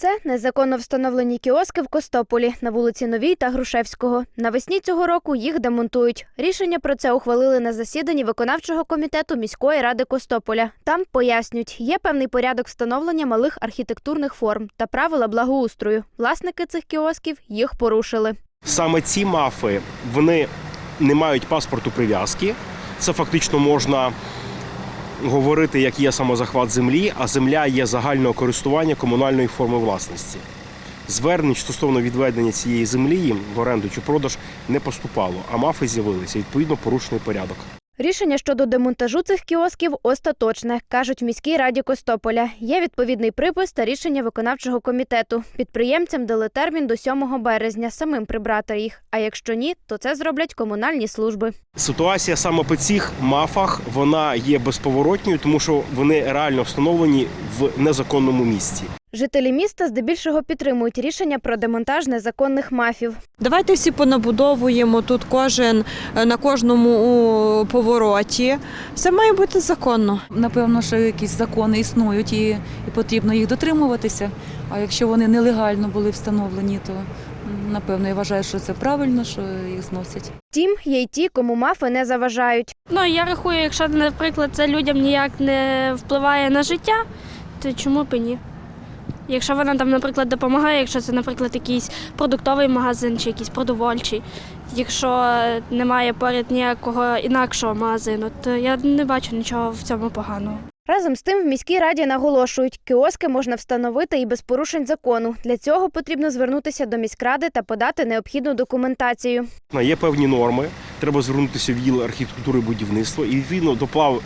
Це незаконно встановлені кіоски в Костополі на вулиці Новій та Грушевського. Навесні цього року їх демонтують. Рішення про це ухвалили на засіданні виконавчого комітету міської ради Костополя. Там пояснюють, є певний порядок встановлення малих архітектурних форм та правила благоустрою. Власники цих кіосків їх порушили. Саме ці мафи вони не мають паспорту прив'язки. Це фактично можна говорити, як є самозахват землі, а земля є загального користування комунальної форми власності. Звернень стосовно відведення цієї землі їм в оренду чи продаж не поступало, а мафи з'явилися. Відповідно, порушений порядок. Рішення щодо демонтажу цих кіосків остаточне, кажуть в міській раді Костополя. Є відповідний припис та рішення виконавчого комітету. Підприємцям дали термін до 7 березня самим прибрати їх. А якщо ні, то це зроблять комунальні служби. Ситуація саме по цих мафах вона є безповоротньою, тому що вони реально встановлені в незаконному місці. Жителі міста здебільшого підтримують рішення про демонтаж незаконних мафів. Давайте всі понабудовуємо тут кожен е, на кожному повороті. Все має бути законно. Напевно, що якісь закони існують і, і потрібно їх дотримуватися. А якщо вони нелегально були встановлені, то напевно я вважаю, що це правильно, що їх зносять. Втім, є й ті, кому мафи не заважають. Ну, я рахую, якщо, наприклад, це людям ніяк не впливає на життя, то чому б і ні? Якщо вона там, наприклад, допомагає, якщо це, наприклад, якийсь продуктовий магазин чи якийсь продовольчий, якщо немає поряд ніякого інакшого магазину, то я не бачу нічого в цьому поганого. Разом з тим в міській раді наголошують, кіоски можна встановити і без порушень закону. Для цього потрібно звернутися до міськради та подати необхідну документацію. Є певні норми. Треба звернутися в відділ архітектури і будівництва і відповідно до плав. до-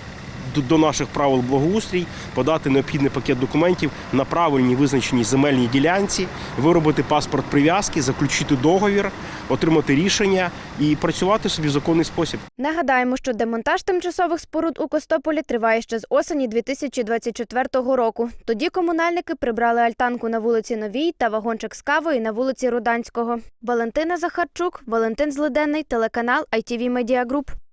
До наших правил благоустрій подати необхідний пакет документів на правильній визначеній земельній ділянці, виробити паспорт прив'язки, заключити договір, отримати рішення і працювати собі в законний спосіб. Нагадаємо, що демонтаж тимчасових споруд у Костополі триває ще з осені 2024 року. Тоді комунальники прибрали альтанку на вулиці Новій та вагончик з кавою на вулиці Руданського. Валентина Захарчук, Валентин Злиденний, телеканал ITV Media Group.